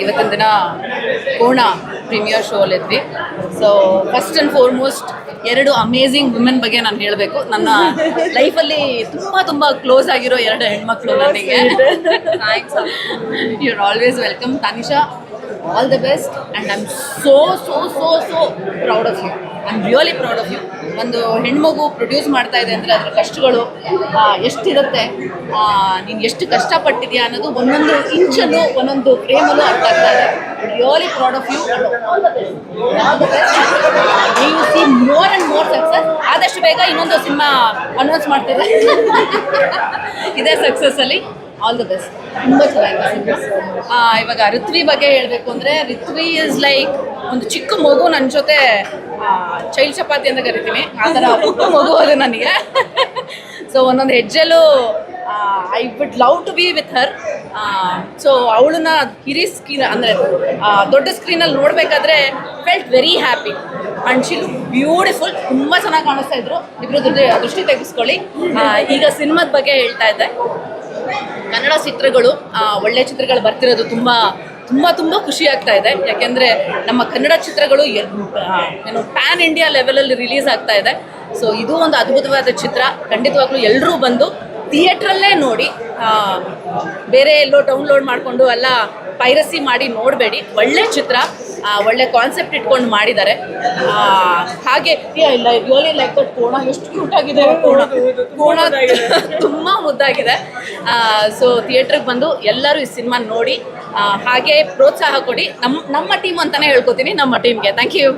ಇವತ್ತಿನ ದಿನ ಕೋಣ ಪ್ರೀಮಿಯರ್ ಶೋ ಅಲ್ಲಿದ್ವಿ ಸೊ ಫಸ್ಟ್ ಆ್ಯಂಡ್ ಫಾರ್ಮೋಸ್ಟ್ ಎರಡು ಅಮೇಝಿಂಗ್ ವುಮೆನ್ ಬಗ್ಗೆ ನಾನು ಹೇಳಬೇಕು. ನನ್ನ ಲೈಫಲ್ಲಿ ತುಂಬ ತುಂಬ ಕ್ಲೋಸ್ ಆಗಿರೋ ಎರಡು ಹೆಣ್ಮಕ್ಳು ನನಗೆ. You are always welcome Tanisha all the best and I am so so so so proud of you I am really proud of you ಒಂದು ಹೆಣ್ಮಗು ಪ್ರೊಡ್ಯೂಸ್ ಮಾಡ್ತಾ ಇದೆ ಅಂದರೆ ಅದರ ಕಷ್ಟಗಳು ಎಷ್ಟಿರುತ್ತೆ? ನೀನು ಎಷ್ಟು ಕಷ್ಟಪಟ್ಟಿದ್ಯಾ ಅನ್ನೋದು ಒಂದೊಂದು ಇಂಚನ್ನು, ಒಂದೊಂದು ಫ್ರೇಮಲ್ಲೂ ಅರ್ಥ ಆಗ್ತಾ ಇದೆ. Really proud of you you see more and more success ಆದಷ್ಟು ಬೇಗ ಇನ್ನೊಂದು ಸಿನಿಮಾ ಅನೌನ್ಸ್ ಮಾಡ್ತಿದೆ ಇದೇ ಸಕ್ಸಸ್ಸಲ್ಲಿ ಆಲ್ ದ ಬೆಸ್ಟ್ ತುಂಬ ಚೆನ್ನಾಗಿದೆ ಇವಾಗ ಋತ್ವಿ ಬಗ್ಗೆ ಹೇಳಬೇಕು ಅಂದರೆ, ಋತ್ವಿ ಇಸ್ ಲೈಕ್ ಒಂದು ಚಿಕ್ಕ ಮಗು ನನ್ನ ಜೊತೆ ಚೈಲ್ಡ್ ಚಪಾತಿ ಅಂತ ಕರಿತೀನಿ. ಆ ಥರ ಪುಟ್ಟ ಮಗು ಅದು ನನಗೆ. ಸೊ ಒಂದೊಂದು ಹೆಜ್ಜೆಲು I would love to be with her so ಅವಳನ್ನ ಹಿರಿ ಸ್ಕ್ರೀನ್ ಅಂದರೆ ದೊಡ್ಡ ಸ್ಕ್ರೀನಲ್ಲಿ ನೋಡಬೇಕಾದ್ರೆ felt very happy and beautiful ತುಂಬ ಚೆನ್ನಾಗಿ ಕಾಣಿಸ್ತಾ ಇದ್ರು. ಇಬ್ಬರು ದೃಷ್ಟಿ ತೆಗೆಸ್ಕೊಳ್ಳಿ. ಈಗ ಸಿನಿಮಾದ ಬಗ್ಗೆ ಹೇಳ್ತಾ ಇದ್ದೆ. ಕನ್ನಡ ಚಿತ್ರಗಳು ಒಳ್ಳೆ ಚಿತ್ರಗಳು ಬರ್ತಿರೋದು ತುಂಬ ತುಂಬ ತುಂಬ ಖುಷಿ ಆಗ್ತಾ ಇದೆ. ಯಾಕೆಂದರೆ ನಮ್ಮ ಕನ್ನಡ ಚಿತ್ರಗಳು ಎಲ್- ಏನು ಪ್ಯಾನ್ ಇಂಡಿಯಾ ಲೆವೆಲಲ್ಲಿ ರಿಲೀಸ್ ಆಗ್ತಾ ಇದೆ. ಸೊ ಇದು ಒಂದು ಅದ್ಭುತವಾದ ಚಿತ್ರ. ಖಂಡಿತವಾಗ್ಲೂ ಎಲ್ಲರೂ ಬಂದು ಥಿಯೇಟ್ರಲ್ಲೇ ನೋಡಿ ಬೇರೆ ಎಲ್ಲೋ ಡೌನ್ಲೋಡ್ ಮಾಡಿಕೊಂಡು ಎಲ್ಲ ಪೈರಸಿ ಮಾಡಿ ನೋಡಬೇಡಿ. ಒಳ್ಳೆ ಚಿತ್ರ ಒಳ್ಳೆ ಕಾನ್ಸೆಪ್ಟ್ ಇಟ್ಕೊಂಡು ಮಾಡಿದ್ದಾರೆ. ಹಾಗೆ ಇಲ್ಲ ರಿಯಲಿ ಲೈಕ್ ದಟ್ ಕೋಣ ಎಷ್ಟು ಕ್ಯೂಟ್ ಆಗಿದೆ ಕೋಣ. ಕೋಣ ತುಂಬ ಮುದ್ದಾಗಿದೆ. ಸೊ ಥಿಯೇಟ್ರಿಗೆ ಬಂದು ಎಲ್ಲರೂ ಈ ಸಿನಿಮಾ ನೋಡಿ ಹಾಗೆ ಪ್ರೋತ್ಸಾಹ ಕೊಡಿ. ನಮ್ಮ ನಮ್ಮ ಟೀಮ್ ಅಂತಲೇ ಹೇಳ್ಕೊತೀನಿ, ನಮ್ಮ ಟೀಮ್ಗೆ ಥ್ಯಾಂಕ್ ಯು